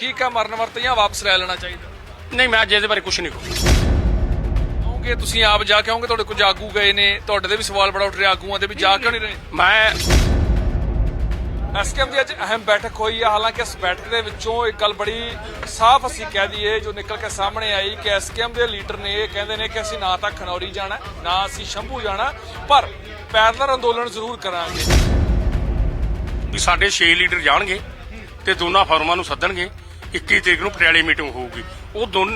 ਠੀਕ ਆ ਮਰਨ ਵਰਤੀਆਂ ਵਾਪਸ ਲੈ ਲੈਣਾ ਚਾਹੀਦਾ? ਨਹੀਂ ਮੈਂ ਅੱਜ ਇਹਦੇ ਬਾਰੇ ਕੁਝ ਨਹੀਂ ਕਹੂੰ ਕਹੋਗੇ ਤੁਸੀਂ ਆਪ ਜਾ ਕੇ ਆਉਂਗੇ ਤੁਹਾਡੇ ਕੋਲ ਆਗੂ ਗਏ ਨੇ ਤੁਹਾਡੇ ਤੇ ਵੀ ਸਵਾਲ ਬੜਾ ਉੱਠ ਰਿਹਾ ਆਗੂਆਂ ਦੇ ਵੀ ਜਾ ਕਿਉਂ ਨਹੀਂ ਰਹੇ? ਮੈਂ ਐਸਕੇਐਮ ਦੀ ਅੱਜ ਅਹਿਮ ਬੈਠਕ ਹੋਈ ਹੈ ਹਾਲਾਂਕਿ ਇਸ ਬੈਠਕ ਦੇ ਵਿੱਚੋਂ ਇੱਕ ਗੱਲ ਬੜੀ ਸਾਫ਼ ਅਸੀਂ ਕਹਿ ਦਈਏ ਜੋ ਨਿਕਲ ਕੇ ਸਾਹਮਣੇ ਆਈ ਕਿ ਐਸਕੇਐਮ ਦੇ ਲੀਡਰ ਨੇ ਇਹ ਕਹਿੰਦੇ ਨੇ ਕਿ ਅਸੀਂ ਨਾ ਤਾਂ ਖਨੌਰੀ ਜਾਣਾ ਨਾ ਅਸੀਂ ਸ਼ੰਭੂ ਜਾਣਾ ਪਰ ਪੈਦਲ ਅੰਦੋਲਨ ਜ਼ਰੂਰ ਕਰਾਂਗੇ। ਵੀ ਸਾਡੇ 6 ਲੀਡਰ ਜਾਣਗੇ ਤੇ ਦੋਨਾਂ ਫਾਰਮਾਂ ਨੂੰ ਸੱਦਣਗੇ। 21 ਤਰੀਕ ਨੂੰ ਪਟਿਆਲੇ ਮੀਟਿੰਗ ਹੋਊਗੀ। ਉਹ ਦੋਨ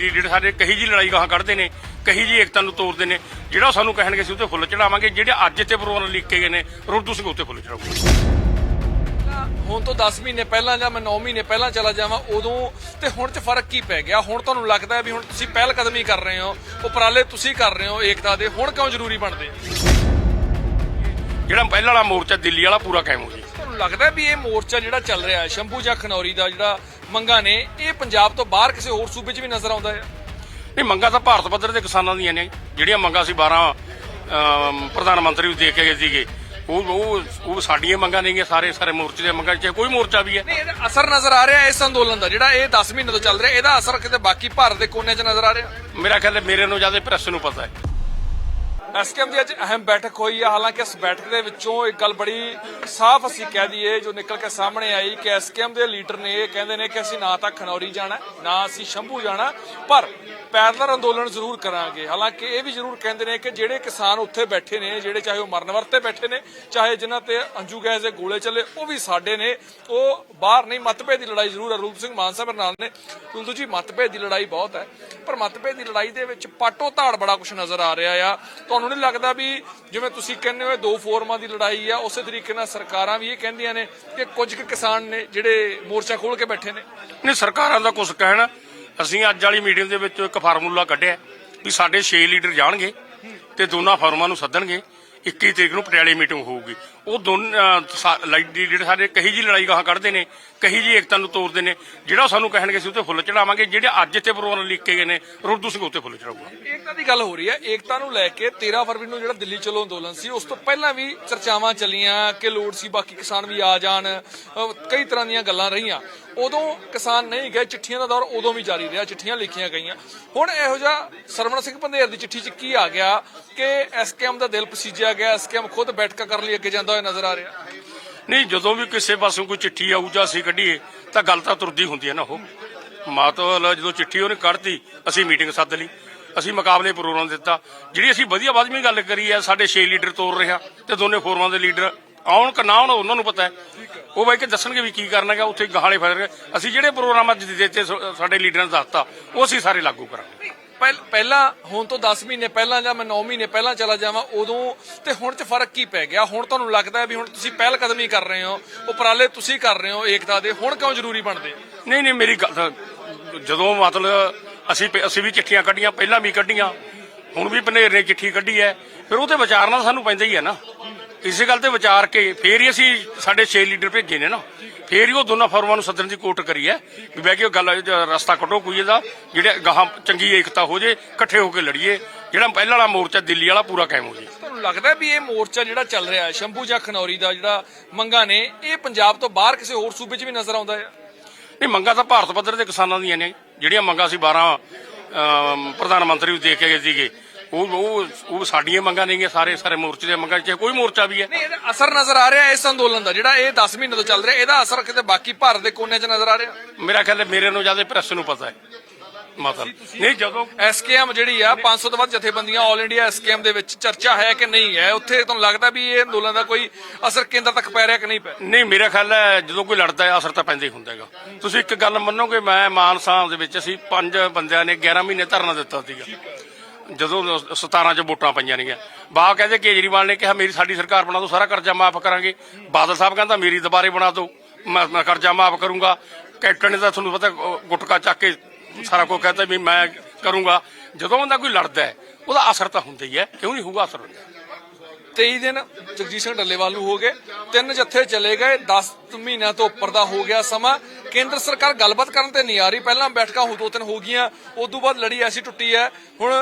ਲੀਡਰ ਸਾਡੇ ਕਹੀ ਜੀ ਲੜਾਈ ਗਾਹਾਂ ਕੱਢਦੇ ਨੇ ਕਹੀ ਜੀ ਏਕਤਾ ਨੂੰ ਤੋੜਦੇ ਨੇ ਜਿਹੜਾ ਸਾਨੂੰ ਕਹਿਣਗੇ ਅਸੀਂ ਉੱਤੇ ਫੁੱਲ ਚੜਾਵਾਂਗੇ ਜਿਹੜੇ ਅੱਜ ਤੇ ਪ੍ਰੋਗਰਾਮ ਲਿਖ ਕੇ ਗਏ ਨੇ ਰੋਡੂ ਸਿੰਘ ਉੱਤੇ ਫੁੱਲ ਚੜਾਉਂਗੇ ਹੁਣ ਤੋਂ 10 ਮਹੀਨੇ ਪਹਿਲਾਂ ਜਾਂ ਮੈਂ 9 ਮਹੀਨੇ ਪਹਿਲਾਂ ਚਲਾ ਜਾਵਾਂ ਉਦੋਂ ਤੇ ਹੁਣ 'ਚ ਫ਼ਰਕ ਕੀ ਪੈ ਗਿਆ? ਹੁਣ ਤੁਹਾਨੂੰ ਲੱਗਦਾ ਵੀ ਹੁਣ ਤੁਸੀਂ ਪਹਿਲ ਕਦਮੀ ਕਰ ਰਹੇ ਹੋ ਉਪਰਾਲੇ ਤੁਸੀਂ ਕਰ ਰਹੇ ਹੋ ਏਕਤਾ ਦੇ ਹੁਣ ਕਿਉਂ ਜ਼ਰੂਰੀ ਬਣਦੇ? ਜਿਹੜਾ ਪਹਿਲਾਂ ਵਾਲਾ ਮੋਰਚਾ ਦਿੱਲੀ ਵਾਲਾ ਪੂਰਾ ਕਾਇਮ ਹੋ ਜੀ ਤੁਹਾਨੂੰ ਲੱਗਦਾ ਵੀ ਇਹ ਮੋਰਚਾ ਜਿਹੜਾ ਚੱਲ ਰਿਹਾ ਹੈ ਸ਼ੰਭੂ ਜਾਂ ਖਨੌਰੀ ਦਾ ਜਿਹੜਾ ਮੰਗਾ ਨੇ ਇਹ ਪੰਜਾਬ ਤੋਂ ਬਾਹਰ ਕਿਸੇ ਹੋਰ ਸੂਬੇ 'ਚ ਵੀ ਨਜ਼ਰ ਆਉਂਦਾ ਹੈ? ਨਹੀਂ ਮੰਗਾਂ ਤਾਂ ਭਾਰਤ ਪੱਧਰ ਦੇ ਕਿਸਾਨਾਂ ਦੀਆਂ ਨੇ। ਜਿਹੜੀਆਂ ਮੰਗਾਂ ਅਸੀਂ 12 ਅਮ, ਪ੍ਰਧਾਨ ਮੰਤਰੀ ਨੂੰ ਦੇ ਕੇ ਗਏ ਸੀਗੇ ਉਹ ਉਹ ਉਹ ਸਾਡੀਆਂ ਮੰਗਾਂ ਨੇਗੀਆਂ ਸਾਰੇ ਸਾਰੇ ਮੋਰਚੇ ਦੀਆਂ ਮੰਗਾਂ ਚਾਹੇ ਕੋਈ ਮੋਰਚਾ ਵੀ ਹੈ। ਨਹੀਂ ਇਹਦਾ ਅਸਰ ਨਜ਼ਰ ਆ ਰਿਹਾ ਇਸ ਅੰਦੋਲਨ ਦਾ ਜਿਹੜਾ ਇਹ 10 ਮਹੀਨੇ ਤੋਂ ਚੱਲ ਰਿਹਾ ਇਹਦਾ ਅਸਰ ਕਿਤੇ ਬਾਕੀ ਭਾਰਤ ਦੇ ਕੋਨੇ 'ਚ ਨਜ਼ਰ ਆ ਰਿਹਾ? ਮੇਰਾ ਖਿਆਲ ਹੈ ਮੇਰੇ ਨੂੰ ਜ਼ਿਆਦਾ ਪ੍ਰੈਸ ਨੂੰ ਪਤਾ ਹੈ। ਐਸਕੇਐਮ ਦੀ ਅੱਜ ਅਹਿਮ ਬੈਠਕ ਹੋਈ ਹੈ ਹਾਲਾਂਕਿ ਇਸ ਬੈਠਕ ਦੇ ਵਿੱਚੋਂ ਇੱਕ ਗੱਲ ਬੜੀ ਸਾਫ਼ ਅਸੀਂ ਕਹਿ ਦਈਏ, ਜੋ ਨਿਕਲ ਕੇ ਸਾਹਮਣੇ ਆਈ ਕਿ ਐਸਕੇਐਮ ਦੇ ਲੀਡਰ ਨੇ ਇਹ ਕਹਿੰਦੇ ਨੇ ਕਿ ਅਸੀਂ ਨਾ ਤਾਂ ਖਨੌਰੀ ਜਾਣਾ, ਨਾ ਅਸੀਂ ਸ਼ੰਭੂ ਜਾਣਾ, ਪਰ ਪੈਦਲ ਅੰਦੋਲਨ ਜ਼ਰੂਰ ਕਰਾਂਗੇ। ਹਾਲਾਂਕਿ ਇਹ ਵੀ ਜ਼ਰੂਰ ਕਹਿੰਦੇ ਨੇ ਕਿ ਜਿਹੜੇ ਕਿਸਾਨ ਉੱਥੇ ਬੈਠੇ ਨੇ, ਜਿਹੜੇ ਚਾਹੇ ਉਹ ਮਰਨ ਵਰਤੇ ਬੈਠੇ ਨੇ, ਚਾਹੇ ਜਿਨ੍ਹਾਂ ਤੇ ਅੰਜੂ ਗੈਸ ਦੇ ਗੋਲੇ ਚੱਲੇ, ਉਹ ਵੀ ਸਾਡੇ ਨੇ। ਉਹ ਬਾਹਰ ਨਹੀਂ, ਮਤਭੇਦ ਦੀ ਲੜਾਈ ਜ਼ਰੂਰ ਹੈ ਰੂਪ ਸਿੰਘ ਮਾਨ ਸਾਹਿਬ ਨਾਲ ਨੇ। ਕੁਲਦੂ ਜੀ, ਮਤਭੇਦ ਦੀ ਲੜਾਈ ਬਹੁਤ ਹੈ, ਪਰ ਮਤਭੇਦ ਦੀ ਲੜਾਈ ਦੇ ਵਿੱਚ ਪਾਟੋ ਧਾੜ ਬੜਾ ਕੁਝ ਨਜ਼ਰ ਆ ਰਿਹਾ ਆ। ਤੁਹਾਨੂੰ ਨਹੀਂ ਲੱਗਦਾ ਵੀ ਜਿਵੇਂ ਤੁਸੀਂ ਕਹਿੰਦੇ ਹੋ ਦੋ ਫੋਰਮਾਂ ਦੀ ਲੜਾਈ ਆ, ਉਸੇ ਤਰੀਕੇ ਨਾਲ ਸਰਕਾਰਾਂ ਵੀ ਇਹ ਕਹਿੰਦੀਆਂ ਨੇ ਕਿ ਕੁਝ ਕੁ ਕਿਸਾਨ ਨੇ ਜਿਹੜੇ ਮੋਰਚਾ ਖੋਲ ਕੇ ਬੈਠੇ ਨੇ। ਨਹੀਂ, ਸਰਕਾਰਾਂ ਦਾ ਕੁਝ ਕਹਿਣਾ, ਅਸੀਂ ਅੱਜ ਵਾਲੀ ਮੀਟਿੰਗ ਦੇ ਵਿੱਚ ਇੱਕ ਫਾਰਮੂਲਾ ਕੱਢਿਆ ਵੀ ਸਾਡੇ 6 ਲੀਡਰ ਜਾਣਗੇ ਤੇ ਦੋਨਾਂ ਫਾਰਮਾਂ ਨੂੰ ਸੱਦਣਗੇ 21 ਤਰੀਕ ਨੂੰ ਪਟਿਆਲੇ ਮੀਟਿੰਗ ਹੋਊਗੀ। ਉਹ ਦੋਨ ਲੀਡਰ ਸਾਡੇ ਕਹੀ ਜੀ ਲੜਾਈ ਗਾਹਾਂ ਕੱਢਦੇ ਨੇ, ਕਹੀ ਜੀ ਏਕਤਾ ਨੂੰ ਤੋੜਦੇ ਨੇ, ਜਿਹੜਾ ਸਾਨੂੰ ਕਹਿਣਗੇ ਅਸੀਂ ਉੱਤੇ ਫੁੱਲ ਚੜਾਵਾਂਗੇ, ਜਿਹੜੇ ਅੱਜ ਤੇ ਪ੍ਰੋਗਰਾਮ ਲਿਖ ਕੇ ਗਏ ਨੇ ਰੋਡੂ ਸਿੰਘ ਉੱਤੇ ਫੁੱਲ ਚੜਾਊਗਾ। ਏਕਤਾ ਦੀ ਗੱਲ ਹੋ ਰਹੀ ਹੈ, ਏਕਤਾ ਨੂੰ ਲੈ ਕੇ 13 ਫਰਵਰੀ ਨੂੰ ਜਿਹੜਾ ਦਿੱਲੀ ਚਲੋ ਅੰਦੋਲਨ ਸੀ, ਉਸ ਤੋਂ ਪਹਿਲਾਂ ਵੀ ਚਰਚਾਵਾਂ ਚੱਲੀਆਂ, ਕਿ ਲੋੜ ਸੀ ਬਾਕੀ ਕਿਸਾਨ ਵੀ ਆ ਜਾਣ ਕਈ ਤਰ੍ਹਾਂ ਦੀਆਂ ਗੱਲਾਂ ਰਹੀਆਂ। ਉਦੋਂ ਕਿਸਾਨ ਨਹੀਂ ਗਏ, ਚਿੱਠੀਆਂ ਦਾ ਦੌਰ ਉਦੋਂ ਵੀ ਜਾਰੀ ਰਿਹਾ, ਚਿੱਠੀਆਂ ਲਿਖੀਆਂ ਗਈਆਂ। ਹੁਣ ਇਹੋ ਜਿਹਾ ਸਰਵਣ ਸਿੰਘ ਪੰਧੇਰ ਦੀ ਚਿੱਠੀ 'ਚ ਕੀ ਆ ਗਿਆ, ਕਿ ਐਸਕੇਐਮ ਦਾ ਦਿਲ ਪਸੀਜਿਆ ਗਿਆ ਐਸਕੇਐਮ ਖੁਦ ਬੈਠਕਾਂ ਕਰਨ ਲਈ ਅੱਗੇ ਜਾਂਦਾ ਹੋਇਆ ਨਜ਼ਰ ਆ ਰਿਹਾ। ਨਹੀਂ, ਜਦੋਂ ਵੀ ਕਿਸੇ ਪਾਸੋਂ ਕੋਈ ਚਿੱਠੀ ਆਊ ਜਾਂ ਅਸੀਂ ਕੱਢੀਏ, ਤਾਂ ਗੱਲ ਤਾਂ ਤੁਰਦੀ ਹੁੰਦੀ ਹੈ ਨਾ ਉਹ। ਮਾਤਵਲ, ਜਦੋਂ ਚਿੱਠੀ ਉਹਨੇ ਕੱਢਤੀ, ਅਸੀਂ ਮੀਟਿੰਗ ਸੱਦ ਲਈ। ਅਸੀਂ ਮੁਕਾਬਲੇ ਪ੍ਰੋਗਰਾਮ ਦਿੱਤਾ। ਜਿਹੜੀ ਅਸੀਂ ਵਧੀਆ ਬਾਦਮੀ ਗੱਲ ਕਰੀ ਹੈ, ਸਾਡੇ 6 ਲੀਡਰ ਤੋਰ ਰਿਹਾ ਤੇ ਦੋਨੇ ਫੋਰਮਾਂ ਦੇ ਲੀਡਰ ਆਉਣ ਕਿ ਨਾ ਆਉਣ ਉਹਨਾਂ ਨੂੰ ਪਤਾ ਹੈ। ਉਹ ਬਾਈ ਕਿ ਦੱਸਣਗੇ ਵੀ ਕੀ ਕਰਨਾ ਹੈ ਉੱਥੇ ਗਾਲੇ ਫੜ ਅਸੀਂ ਜਿਹੜੇ ਪ੍ਰੋਗਰਾਮ ਅੱਜ ਦਿੱਤੇ, ਸ- ਸਾਡੇ ਲੀਡਰਾਂ ਨੇ ਦੱਸਤਾ, ਉਹ ਅਸੀਂ ਸਾਰੇ ਲਾਗੂ ਕਰਾਂਗੇ। ਪਹਿਲਾਂ ਹੁਣ ਤੋਂ 10 ਮਹੀਨੇ ਪਹਿਲਾਂ ਜਾਂ ਮੈਂ 9 ਮਹੀਨੇ ਪਹਿਲਾਂ ਚਲਾ ਜਾਵਾਂ, ਉਦੋਂ ਤੇ ਹੁਣ 'ਚ ਫ਼ਰਕ ਕੀ ਪੈ ਗਿਆ? ਹੁਣ ਤੁਹਾਨੂੰ ਲੱਗਦਾ ਹੈ ਵੀ ਹੁਣ ਤੁਸੀਂ ਪਹਿਲ ਕਦਮੀ ਕਰ ਰਹੇ ਹੋ, ਉਪਰਾਲੇ ਤੁਸੀਂ ਕਰ ਰਹੇ ਹੋ, ਏਕਤਾ ਦੇ, ਹੁਣ ਕਿਉਂ ਜ਼ਰੂਰੀ ਬਣਦੇ? ਨਹੀਂ ਨਹੀਂ, ਮੇਰੀ ਗੱਲ ਜਦੋਂ ਮਤਲਬ ਅਸੀਂ ਅਸੀਂ ਵੀ ਚਿੱਠੀਆਂ ਕੱਢੀਆਂ, ਪਹਿਲਾਂ ਵੀ ਕੱਢੀਆਂ, ਹੁਣ ਵੀ ਪਨੇਰ ਨੇ ਚਿੱਠੀ ਕੱਢੀ ਹੈ ਫਿਰ ਉਹ ਤੇ ਵਿਚਾਰਨਾ ਸਾਨੂੰ ਪੈਂਦਾ ਹੀ ਹੈ ਨਾ। ਇਸੇ ਗੱਲ ਤੇ ਵਿਚਾਰ ਕੇ, ਫੇਰ ਹੀ ਅਸੀਂ ਸਾਡੇ 6 ਲੀਡਰ ਭੇਜੇ ਨੇ ਨਾ। ਫੇਰ ਹੀ ਉਹ ਦੋਨਾਂ ਫੋਰਮਾਂ ਨੂੰ ਸੱਦਣ ਦੀ ਕੋਟ ਕਰੀ ਹੈ ਵੀ ਬਹਿ ਕੇ ਗੱਲ ਰਸਤਾ ਕੱਢੋ ਕੋਈ ਇਹਦਾ ਜਿਹੜੇ ਗਾਹਾਂ ਚੰਗੀ ਏਕਤਾ ਹੋ ਜੇ ਇਕੱਠੇ ਹੋ ਕੇ ਲੜੀਏ ਜਿਹੜਾ ਪਹਿਲਾਂ ਵਾਲਾ ਮੋਰਚਾ ਦਿੱਲੀ ਵਾਲਾ ਪੂਰਾ ਕਾਇਮ ਹੋ ਜੇ। ਤੁਹਾਨੂੰ ਲੱਗਦਾ ਵੀ ਇਹ ਮੋਰਚਾ ਜਿਹੜਾ ਚੱਲ ਰਿਹਾ ਹੈ ਸ਼ੰਭੂ ਜਾਂ ਖਨੌਰੀ ਦਾ ਜਿਹੜਾ ਮੰਗਾ ਨੇ ਇਹ ਪੰਜਾਬ ਤੋਂ ਬਾਹਰ ਕਿਸੇ ਹੋਰ ਸੂਬੇ 'ਚ ਵੀ ਨਜ਼ਰ ਆਉਂਦਾ ਹੈ? ਨਹੀਂ ਮੰਗਾਂ ਤਾਂ ਭਾਰਤ ਪੱਧਰ ਦੇ ਕਿਸਾਨਾਂ ਦੀਆਂ ਨੇ ਜਿਹੜੀਆਂ ਮੰਗਾਂ ਅਸੀਂ 12 ਅਮ, ਪ੍ਰਧਾਨ ਮੰਤਰੀ ਨੂੰ ਦੇ ਕੇ ਗਏ ਸੀਗੇ। ਉਹ ਉਹ ਉਹ ਸਾਡੀਆਂ ਮੰਗਾਂ ਨੇਗੀਆਂ ਸਾਰੇ ਸਾਰੇ ਮੋਰਚੇ ਦੀਆਂ ਮੰਗਾਂ ਚਾਹੇ ਕੋਈ ਮੋਰਚਾ ਵੀ ਹੈ। ਨਹੀਂ ਇਹਦਾ ਅਸਰ ਨਜ਼ਰ ਆ ਰਿਹਾ ਇਸ ਅੰਦੋਲਨ ਦਾ ਜਿਹੜਾ ਇਹ 10 ਮਹੀਨੇ ਤੋਂ ਚੱਲ ਰਿਹਾ ਇਹਦਾ ਅਸਰ ਕਿਤੇ ਬਾਕੀ ਭਾਰਤ ਦੇ ਕੋਨੇ 'ਚ ਨਜ਼ਰ ਆ ਰਿਹਾ? ਮੇਰਾ ਖਿਆਲ ਹੈ ਮੇਰੇ ਨੂੰ ਜ਼ਿਆਦਾ ਪ੍ਰੈਸ ਨੂੰ ਪਤਾ ਹੈ ਮਤਲਬ ਨਹੀਂ ਜਦੋਂ ਐਸਕੇਐਮ ਜਿਹੜੀ ਆ 500 ਤੋਂ ਵੱਧ ਜਥੇਬੰਦੀਆਂ 올 ਇੰਡੀਆ ਐਸਕੇਐਮ ਦੇ ਵਿੱਚ ਚਰਚਾ ਹੈ ਕਿ ਨਹੀਂ ਹੈ ਉੱਥੇ ਤੁਹਾਨੂੰ ਲੱਗਦਾ ਵੀ ਇਹ ਅੰਦੋਲਨ ਦਾ ਕੋਈ ਅਸਰ ਕੇਂਦਰ ਤੱਕ ਪੈ ਰਿਹਾ ਕਿ ਨਹੀਂ ਪੈ? ਨਹੀਂ ਮੇਰਾ ਖਿਆਲ ਹੈ ਜਦੋਂ ਕੋਈ ਲੜਦਾ ਹੈ ਅਸਰ ਤਾਂ ਪੈਂਦਾ ਹੀ ਹੁੰਦਾ ਹੈਗਾ। ਤੁਸੀਂ ਇੱਕ ਗੱਲ ਮੰਨੋਗੇ ਮੈਂ ਮਾਨਸਾ ਦੇ ਵਿੱਚ ਅਸੀਂ ਪੰਜ ਬੰਦਿਆਂ ਨੇ 11 ਮਹੀਨੇ ਧਰਨਾ ਦਿੱਤਾ ਸੀਗਾ। ਜਦੋਂ 17 ਚ ਵੋਟਾਂ ਪਈਆਂ ਨੇਗੀਆਂ। ਬਾ ਕਹਿੰਦੇ ਕੇਜਰੀਵਾਲ ਨੇ ਕਿਹਾ, ਮੇਰੀ ਸਾਡੀ ਸਰਕਾਰ ਬਣਾ ਦੋ ਸਾਰਾ ਕਰਜ਼ਾ ਮਾਫ ਕਰਾਂਗੇ। ਬਾਦਲ ਸਾਹਿਬ ਕਹਿੰਦਾ, ਮੇਰੀ ਦੁਬਾਰੇ ਬਣਾ ਦੋ ਮੈਂ ਕਰਜ਼ਾ ਮਾਫ ਕਰੂੰਗਾ। ਕੈਪਟਨ ਨੇ ਤਾਂ ਤੁਹਾਨੂੰ ਪਤਾ ਗੁਟਕਾ ਚੱਕ ਕੇ ਸਾਰਾ ਕੁਝ ਕਹਿੰਦਾ ਵੀ ਮੈਂ ਕਰੂੰਗਾ। ਜਦੋਂ ਬੰਦਾ ਕੋਈ ਲੜਦਾ ਹੈ, ਉਹਦਾ ਅਸਰ ਤਾਂ ਹੁੰਦਾ ਹੀ ਹੈ, ਕਿਉਂ ਨਹੀਂ ਹੋਊਗਾ ਅਸਰ ਹੁੰਦਾ? 23 ਦਿਨ ਜਗਜੀਤ ਸਿੰਘ ਡੱਲੇਵਾਲ ਨੂੰ ਹੋ ਗਏ, ਤਿੰਨ ਜੱਥੇ ਚਲੇ ਗਏ 10 ਮਹੀਨਿਆਂ ਤੋਂ ਉੱਪਰ ਦਾ ਹੋ ਗਿਆ ਸਮਾਂ। ਕੇਂਦਰ ਸਰਕਾਰ ਗੱਲਬਾਤ ਕਰਨ ਤੇ ਨਹੀਂ ਆ ਰਹੀ, ਪਹਿਲਾਂ ਬੈਠਕਾਂ ਹੋ ਦੋ ਤਿੰਨ ਹੋ ਗਈਆਂ ਉਸ ਤੋਂ ਬਾਅਦ ਲੜੀ ਐਸੀ ਟੁੱਟੀ ਹੈ। ਹੁਣ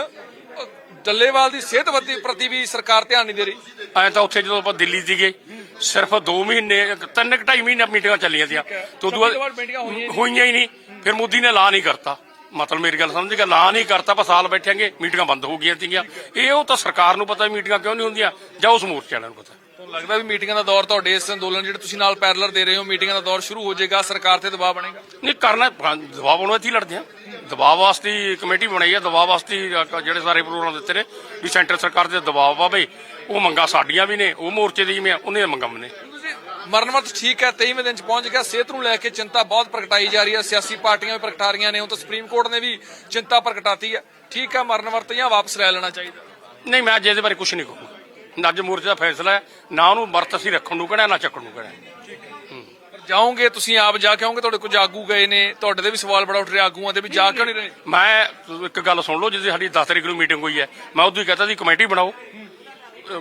ਅ, ਡੱਲੇਵਾਲ ਦੀ ਸਿਹਤ ਪ੍ਰਤੀ ਪ੍ਰਤੀ ਵੀ ਸਰਕਾਰ ਧਿਆਨ ਨਹੀਂ ਦੇ ਰਹੀ। ਐ ਤਾਂ ਉੱਥੇ ਜਦੋਂ ਆਪਾਂ ਦਿੱਲੀ ਸੀਗੇ ਸਿਰਫ 2 ਮਹੀਨੇ ਤਿੰਨ ਕੁ ਢਾਈ ਮਹੀਨੇ ਮੀਟਿੰਗਾਂ ਚੱਲੀਆਂ ਤੀਆਂ ਤੇ ਉਦੋਂ ਬਾਅਦ ਮੀਟਿੰਗਾਂ ਹੋਈਆਂ ਹੀ ਨਹੀਂ। ਨਹੀਂ। ਫਿਰ ਮੋਦੀ ਨੇ ਐਲਾਨ ਹੀ ਕਰਤਾ। ਮਤਲਬ ਮੇਰੀ ਗੱਲ ਸਮਝ ਗਿਆ ਐਲਾਨ ਹੀ ਕਰਤਾ ਆਪਾਂ ਸਾਲ ਬੈਠਾਂਗੇ ਮੀਟਿੰਗਾਂ ਬੰਦ ਹੋ ਗਈਆਂ ਸੀਗੀਆਂ ਇਹ ਉਹ ਤਾਂ ਸਰਕਾਰ ਨੂੰ ਪਤਾ ਵੀ ਮੀਟਿੰਗਾਂ ਕਿਉਂ ਨਹੀਂ ਹੁੰਦੀਆਂ ਜਾਂ ਉਸ ਮੋਰਚੇ ਵਾਲਿਆਂ ਨੂੰ ਪਤਾ। ਲੱਗਦਾ ਵੀ ਮੀਟਿੰਗਾਂ ਦਾ ਦੌਰ ਤੁਹਾਡੇ ਇਸ ਅੰਦੋਲਨ ਜਿਹੜੇ ਤੁਸੀਂ ਨਾਲ ਪੈਰਲਰ ਦੇ ਰਹੇ ਹੋ ਮੀਟਿੰਗਾਂ ਦਾ ਦੌਰ ਸ਼ੁਰੂ ਹੋ ਜਾਏਗਾ ਸਰਕਾਰ ਤੇ ਦਬਾਅ ਬਣੇਗਾ? ਨਹੀਂ ਕਰਨਾ ਦਬਾਅ ਬਣਾਉਣ ਇੱਥੇ ਹੀ ਲੜਦੇ ਆ ਦਬਾਅ ਵਾਸਤੇ ਹੀ ਕਮੇਟੀ ਬਣਾਈ ਆ ਦਬਾਅ ਵਾਸਤੇ ਹੀ ਜਿਹੜੇ ਸਾਰੇ ਪ੍ਰੋਗਰਾਮ ਦਿੱਤੇ ਨੇ ਵੀ ਸੈਂਟਰ ਸਰਕਾਰ ਦੇ ਦਬਾਅ ਪਾਵੇ ਉਹ ਮੰਗਾਂ ਸਾਡੀਆਂ ਵੀ ਨੇ ਉਹ ਮੋਰਚੇ ਦੀ ਵੀ ਆ ਉਹਨੇ ਮੰਗਾਂ ਨੇ ਮਰਨ ਵਰਤ ਠੀਕ ਹੈ 23ਵੇਂ ਦਿਨ ਚ ਪਹੁੰਚ ਗਿਆ। ਸਿਹਤ ਨੂੰ ਲੈ ਕੇ ਚਿੰਤਾ ਬਹੁਤ ਪ੍ਰਗਟਾਈ ਜਾ ਰਹੀ ਹੈ। ਸਿਆਸੀ ਪਾਰਟੀਆਂ ਵੀ ਪ੍ਰਗਟਾ ਰਹੀਆਂ ਨੇ। ਹੁਣ ਤਾਂ ਸੁਪਰੀਮ ਕੋਰਟ ਨੇ ਵੀ ਚਿੰਤਾ ਪ੍ਰਗਟਾਤੀ ਹੈ। ਠੀਕ ਹੈ ਮਰਨ ਵਰਤ ਜਾਂ ਵਾਪਸ ਲੈ ਲੈਣਾ ਚਾਹੀਦਾ। ਨਹੀਂ ਮੈਂ ਅੱਜ ਇਹਦੇ ਬਾਰੇ ਕੁਝ ਨਹੀਂ ਕਹੂੰਗਾ। ਅੱਜ ਮੋਰਚੇ ਦਾ ਫੈਸਲਾ ਹੈ ਨਾ ਉਹਨੂੰ ਵਰਤ ਅਸੀਂ ਰੱਖਣ ਨੂੰ ਕਹਿਣਾ ਨਾ ਚੱਕਣ ਨੂੰ ਕਹਿਣਾ। ਜਾਓਗੇ ਤੁਸੀਂ ਆਪ ਜਾ ਕੇ ਆਓਗੇ ਤੁਹਾਡੇ ਕੋਲ ਆਗੂ ਗਏ ਨੇ ਤੁਹਾਡੇ ਤੇ ਵੀ ਸਵਾਲ ਬੜਾ ਉੱਠ ਰਿਹਾ ਆਗੂਆਂ ਤੇ ਵੀ ਜਾ ਕਿਉਂ ਨਹੀਂ ਰਹੇ? ਮੈਂ ਇੱਕ ਗੱਲ ਸੁਣ ਲਓ ਜਿੱਦੇ ਸਾਡੀ 10 ਤਰੀਕ ਨੂੰ ਮੀਟਿੰਗ ਹੋਈ ਹੈ ਮੈਂ ਉਦੋਂ ਹੀ ਕਹਤਾ ਸੀ ਕਮੇਟੀ ਬਣਾਓ।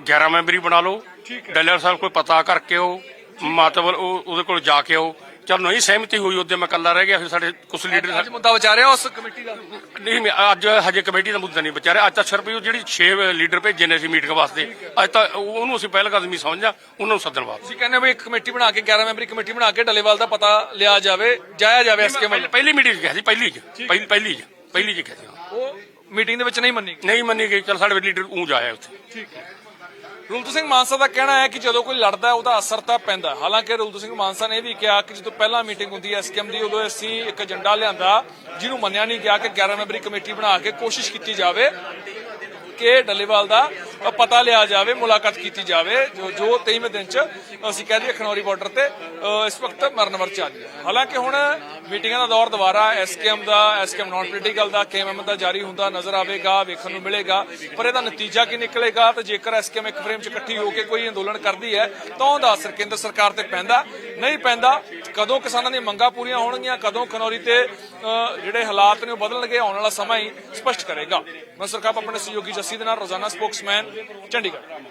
11 ਮੈਂਬਰੀ ਬਣਾ ਲਓ। ਡੈਲਰ ਸਾਹਿਬ ਕੋਈ ਪਤਾ ਕਰਕੇ ਉਹ ਮਤਲਬ ਉਹ ਉਹਦੇ ਕੋਲ ਜਾ ਕੇ ਆਓ। ਚਲ ਨਹੀਂ ਸਹਿਮਤੀ ਹੋਈ ਉਹਦੇ ਮੈਂ ਕੱਲਾ ਰਹਿ ਗਿਆ ਫਿਰ ਸਾਡੇ ਕੁਝ ਲੀਡਰ ਅੱਜ ਮੁੱਦਾ ਵਿਚਾਰਿਆ ਉਸ ਕਮੇਟੀ ਦਾ? ਨਹੀਂ ਮੈਂ ਅੱਜ ਹਜੇ ਕਮੇਟੀ ਦਾ ਮੁੱਦਾ ਨਹੀਂ ਵਿਚਾਰਿਆ। ਅੱਜ ਤਾਂ ਸਿਰਫ ਉਹ ਜਿਹੜੀ 6 ਲੀਡਰ ਭੇਜੇ ਨੇ ਅਸੀਂ ਮੀਟਿੰਗ ਵਾਸਤੇ। ਅੱਜ ਤਾਂ ਉਹਨੂੰ ਅਸੀਂ ਪਹਿਲ ਕਦਮੀ ਸਮਝਿਆ ਉਹਨਾਂ ਨੂੰ ਸੱਦਣ ਵਾਸਤੇ। ਤੁਸੀਂ ਕਹਿੰਦੇ ਵੀ ਇੱਕ ਕਮੇਟੀ ਬਣਾ ਕੇ 11 ਮੈਂਬਰੀ ਕਮੇਟੀ ਬਣਾ ਕੇ ਡੱਲੇਵਾਲ ਦਾ ਪਤਾ ਲਿਆ ਜਾਵੇ ਜਾਇਆ ਜਾਵੇ ਐਸਕੇ ਪਹਿਲੀ- ਪਹਿਲੀ ਮੀਟਿੰਗ ਗਿਆ ਸੀ ਪਹਿਲੀ ਪਹਿਲੀ ਪਹਿਲੀ ਪਹਿਲੀ ਚ ਗਿਆ ਸੀ। ਉਹ ਮੀਟਿੰਗ ਦੇ ਵਿੱਚ ਨਹੀਂ ਮੰਨੀ ਗਈ। ਨਹੀਂ ਮੰਨੀ ਗਈ ਚਲ ਸਾਡੇ ਲੀਡਰ ਉਹ ਜਾਇਆ ਉੱਥੇ। ਠੀਕ ਹੈ। ਰੁਲਤ ਸਿੰਘ ਮਾਨਸਾ ਦਾ ਕਹਿਣਾ ਹੈ ਕਿ ਜਦੋਂ ਕੋਈ ਲੜਦਾ ਹੈ, ਉਹਦਾ ਅਸਰ ਤਾਂ ਪੈਂਦਾ ਹਾਲਾਂਕਿ ਰੁਲਤ ਸਿੰਘ ਮਾਨਸਾ ਨੇ ਇਹ ਵੀ ਕਿਹਾ ਕਿ ਜਦੋਂ ਪਹਿਲਾਂ ਮੀਟਿੰਗ ਹੁੰਦੀ ਹੈ ਐਸਕੇਐਮ ਦੀ, ਉਦੋਂ ਅਸੀਂ ਇੱਕ ਏਜੰਡਾ ਲਿਆਂਦਾ, ਜਿਹਨੂੰ ਮੰਨਿਆ ਨਹੀਂ ਗਿਆ ਕਿ 11 ਮੈਂਬਰੀ ਕਮੇਟੀ ਬਣਾ ਕੇ ਕੋਸ਼ਿਸ਼ ਕੀਤੀ ਜਾਵੇ ਕਿ ਡੱਲੇਵਾਲ ਦਾ ਪਤਾ ਲਿਆ ਜਾਵੇ, ਮੁਲਾਕਾਤ ਕੀਤੀ ਜਾਵੇ, ਜੋ ਜੋ 23ਵੇਂ ਦਿਨ ਚ ਅਸੀਂ ਕਹਿ ਦਈਏ ਖਨੌਰੀ ਬਾਰਡਰ ਤੇ ਇਸ ਵਕਤ ਮਰਨਵਰ ਚੱਲ ਹੈ। ਹਾਲਾਂਕਿ ਹੁਣ ਮੀਟਿੰਗਾਂ ਦਾ ਦੌਰ ਦੁਬਾਰਾ ਐਸਕੇਐਮ ਦਾ, ਐਸਕੇਐਮ ਨਾਨ ਪੋਲੀਟੀਕਲ ਦਾ, ਕੇਐਮਐਮ ਦਾ ਜਾਰੀ ਹੁੰਦਾ, ਨਜ਼ਰ ਆਵੇਗਾ, ਵੇਖਣ ਨੂੰ ਮਿਲੇਗਾ। ਪਰ ਇਹਦਾ ਨਤੀਜਾ ਕੀ ਨਿਕਲੇਗਾ? ਤੇ ਜੇਕਰ ਐਸਕੇਐਮ ਇੱਕ ਫਰੇਮ 'ਚ ਇਕੱਠੀ ਹੋ ਕੇ ਕੋਈ ਅੰਦੋਲਨ ਕਰਦੀ ਹੈ, ਤਾਂ ਉਹਦਾ ਅਸਰ ਕੇਂਦਰ ਸਰਕਾਰ ਤੇ ਪੈਂਦਾ। ਨਹੀਂ ਪੈਂਦਾ, ਕਦੋਂ ਕਿਸਾਨਾਂ ਦੀਆਂ ਮੰਗਾਂ ਪੂਰੀਆਂ ਹੋਣਗੀਆਂ, ਕਦੋਂ ਖਨੌਰੀ ਤੇ ਜਿਹੜੇ ਹਾਲਾਤ ਨੇ ਉਹ ਬਦਲਣਗੇ ਆਉਣ ਵਾਲਾ ਸਮਾਂ ਹੀ ਸਪਸ਼ਟ ਕਰੇਗਾ। ਮੈਂ ਸਰਕਾਰ ਆਪਣੇ ਸਹਿਯੋਗੀ ਜੱਸੀ ਦੇ ਨਾਲ, ਰੋਜ਼ਾਨਾ ਸਪੋਕਸਮੈਨ, ਚੰਡੀਗੜ੍ਹ।